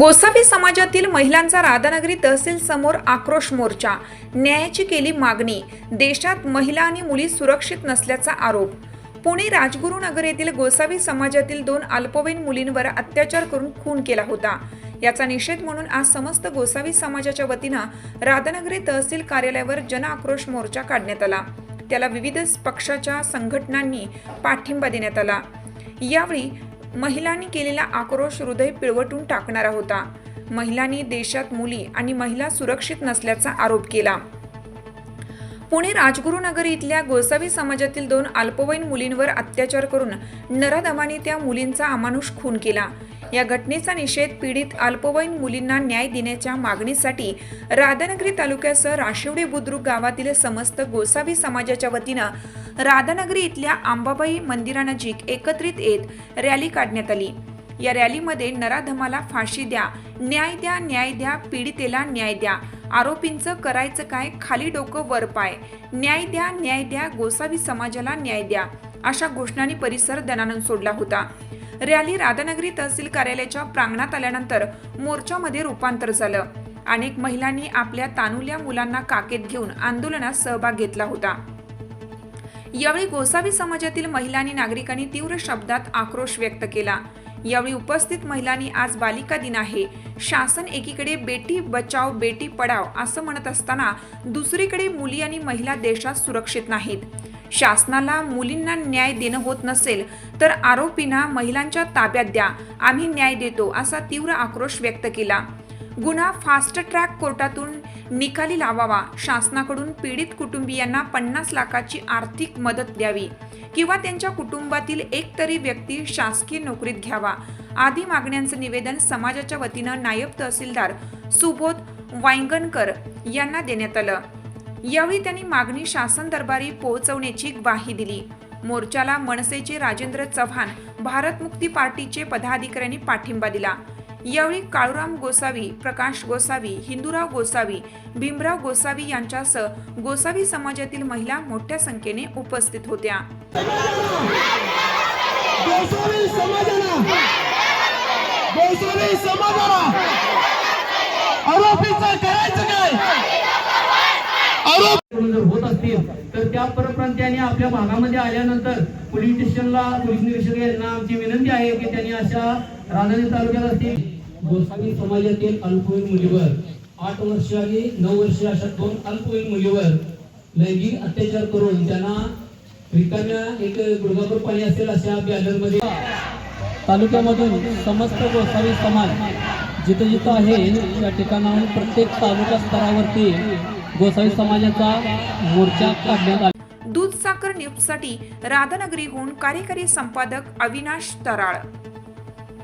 गोसावी समाजातील महिलांचा राधानगरी तहसील समोर आक्रोश मोर्चा. न्यायाची केली मागणी. देशात महिला आणि मुली सुरक्षित नसल्याचा आरोप. पुणे राजगुरुनगर येथील गोसावी समाजातील दोन अल्पवयीन मुलींवर अत्याचार करून खून केला होता. याचा निषेध म्हणून आज समस्त गोसावी समाजाच्या वतीनं राधानगरी तहसील कार्यालयावर जन आक्रोश मोर्चा काढण्यात आला. त्याला विविध पक्षाच्या संघटनांनी पाठिंबा देण्यात आला. यावेळी महिलांनी केलेला आक्रोश हृदय पिळवटून टाकणारा होता. महिलांनी देशात मुली आणि महिला सुरक्षित नसल्याचा आरोप केला. पुणे राजगुरुनगर इथल्या गोसावी समाजातील दोन अल्पवयीन मुलींवर अत्याचार करून नराधमाने त्या मुलींचा अमानुष खून केला. या घटनेचा निषेध पीडित अल्पवयीन मुलींना न्याय देण्याच्या मागणीसाठी राधानगरी तालुक्यासह राशिवडे बुद्रुक गावातील समस्त गोसावी समाजाच्या वतीनं राधानगरी इथल्या आंबाबाई मंदिरानजीक एकत्रित येत रॅली काढण्यात आली. या रॅलीमध्ये नराधमाला फाशी द्या न्याय द्या न्याय द्या पीडितेला न्याय द्या आरोपींचं करायचं काय खाली डोकं वर पाय न्याय द्या न्याय द्या गोसावी समाजाला न्याय द्या अशा घोषणांनी परिसर दनानंद सोडला होता. रॅली राधानगरी तहसील कार्यालयाच्या प्रांगणात आल्यानंतर मोर्चामध्ये रूपांतर झालं. अनेक महिलांनी आपल्या तानुल्या मुलांना काकेत घेऊन आंदोलनात सहभाग घेतला होता. यावेळी गोसावी समाजातील महिलांनी नागरिकांनी तीव्र शब्दात आक्रोश व्यक्त केला. यावेळी उपस्थित महिलांनी आज बालिका दिन आहे. शासन एकीकडे बेटी बचाव बेटी पडाव असं म्हणत असताना दुसरीकडे मुली आणि महिला देशात सुरक्षित नाहीत. शासनाला मुलींना न्याय देणं होत नसेल तर आरोपींना महिलांच्या ताब्यात द्या. आम्ही न्याय देतो असा तीव्र आक्रोश व्यक्त केला. गुन्हा फास्ट ट्रॅक कोर्टातून निकाली लावावा. शासनाकडून पीडित कुटुंबियांना पन्नास लाखाची आर्थिक मदत द्यावी. किंवा त्यांच्या कुटुंबातील एक तरी व्यक्ती शासकीय नोकरीत घ्यावा. आदी मागण्यांचं निवेदन समाजाच्या वतीनं नायब तहसीलदार सुबोध वांगणकर यांना देण्यात आलं. यावेळी त्यांनी मागणी शासन दरबारी पोहोचवण्याची ग्वाही दिली. मोर्चाला मनसेचे राजेंद्र चव्हाण भारत मुक्ती पार्टीचे पदाधिकाऱ्यांनी पाठिंबा दिला. यावेळी काळूराम गोसावी प्रकाश गोसावी हिंदूराव गोसावी भीमराव गोसावी यांच्यासह गोसावी समाजातील महिला मोठ्या संख्येने उपस्थित होत्या. गोसावी समाजाला करायचं काय? जर होत असतील तर त्या परप्रांतीयांनी आपल्या भागामध्ये आल्यानंतर पोलीस स्टेशनला पोलीस निरीक्षक यांना आमची विनंती आहे की त्यांनी अशा राधानगरी तालुक्यात असतील. गोसावी समाजातील अल्पवयीन मुलीवर आठ वर्ष आणि नऊ वर्ष अशा दोन अल्पवयीन मुलीवर लैंगिक अत्याचार करून त्यांना रिकाम्या एक गुडघापूर पाणी असेल अशा बॅनरमध्ये. तालुक्यामधून समस्त गोसावी समाज जिथं जिथं आहे त्या ठिकाणाहून प्रत्येक तालुका स्तरावरती गोसावी समाजाचा मोर्चा काढण्यात आला. दूध साखर न्यूजसाठी राधानगरीहून कार्यकारी संपादक अविनाश तराळ.